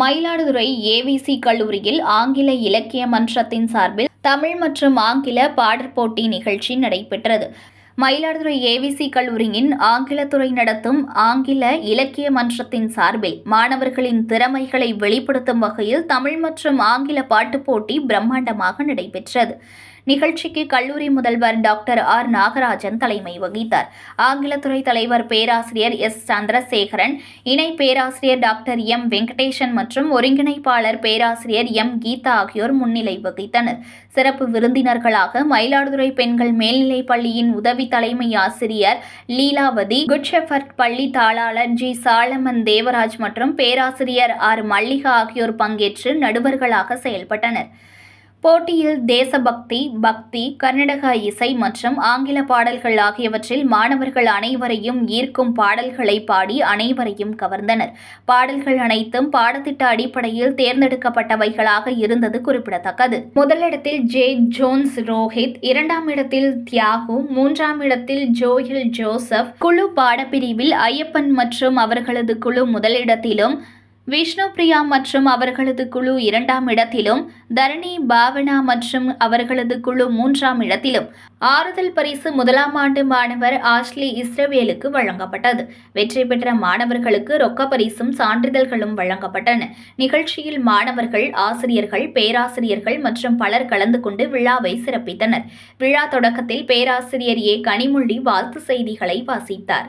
Mayiladuthurai AVC கல்லூரியில் ஆங்கில இலக்கிய மன்றத்தின் சார்பில் தமிழ் மற்றும் ஆங்கில பாடற் போட்டி நிகழ்ச்சி நடைபெற்றது. மயிலாடுதுறை ஏவிசி கல்லூரியின் ஆங்கிலத்துறை நடத்தும் ஆங்கில இலக்கிய மன்றத்தின் சார்பில் மாணவர்களின் திறமைகளை வெளிப்படுத்தும் வகையில் தமிழ் மற்றும் ஆங்கில பாட்டுப் போட்டி பிரம்மாண்டமாக நடைபெற்றது. நிகழ்ச்சிக்கு கல்லூரி முதல்வர் டாக்டர் ஆர் நாகராஜன் தலைமை வகித்தார். ஆங்கிலத்துறை தலைவர் பேராசிரியர் எஸ் சந்திரசேகரன் இணை பேராசிரியர் டாக்டர் எம் வெங்கடேசன் மற்றும் ஒருங்கிணைப்பாளர் பேராசிரியர் எம் கீதா ஆகியோர் முன்னிலை வகித்தனர். சிறப்பு விருந்தினர்களாக மயிலாடுதுறை பெண்கள் மேல்நிலைப் பள்ளியின் உதவி தலைமை ஆசிரியர் லீலாவதி குட்ஷெஃபர்ட் பள்ளி தாளாளர் ஜி சாலமன் தேவராஜ் மற்றும் பேராசிரியர் ஆர் மல்லிகா ஆகியோர் பங்கேற்று நடுவர்களாக செயல்பட்டனர். போட்டியில் தேசபக்தி பக்தி கர்நாடக இசை மற்றும் ஆங்கில பாடல்கள் ஆகியவற்றில் மாணவர்கள் அனைவரையும் ஈர்க்கும் பாடல்களை பாடி அனைவரையும் கவர்ந்தனர். பாடல்கள் அனைத்தும் பாடத்திட்ட அடிப்படையில் தேர்ந்தெடுக்கப்பட்டவைகளாக இருந்தது குறிப்பிடத்தக்கது. முதலிடத்தில் ஜே. ஜோன்ஸ் ரோஹித் இரண்டாம் இடத்தில் தியாகு மூன்றாம் இடத்தில் ஜோயில் ஜோசப். குழு பாடப்பிரிவில் ஐயப்பன் மற்றும் அவர்களது குழு முதலிடத்திலும் விஷ்ணு பிரியா மற்றும் அவர்களது குழு இரண்டாம் இடத்திலும் தரணி பாவனா மற்றும் அவர்களது குழு மூன்றாம் இடத்திலும். ஆறுதல் பரிசு முதலாம் ஆண்டு மாணவர் ஆஷ்லி இஸ்ரவேலுக்கு வழங்கப்பட்டது. வெற்றி பெற்ற மாணவர்களுக்கு ரொக்க பரிசும் சான்றிதழ்களும் வழங்கப்பட்டன. நிகழ்ச்சியில் மாணவர்கள் ஆசிரியர்கள் பேராசிரியர்கள் மற்றும் பலர் கலந்து கொண்டு விழாவை சிறப்பித்தனர். விழா தொடக்கத்தில் பேராசிரியர் ஏ. கனிமொழி வாழ்த்து செய்திகளை வாசித்தார்.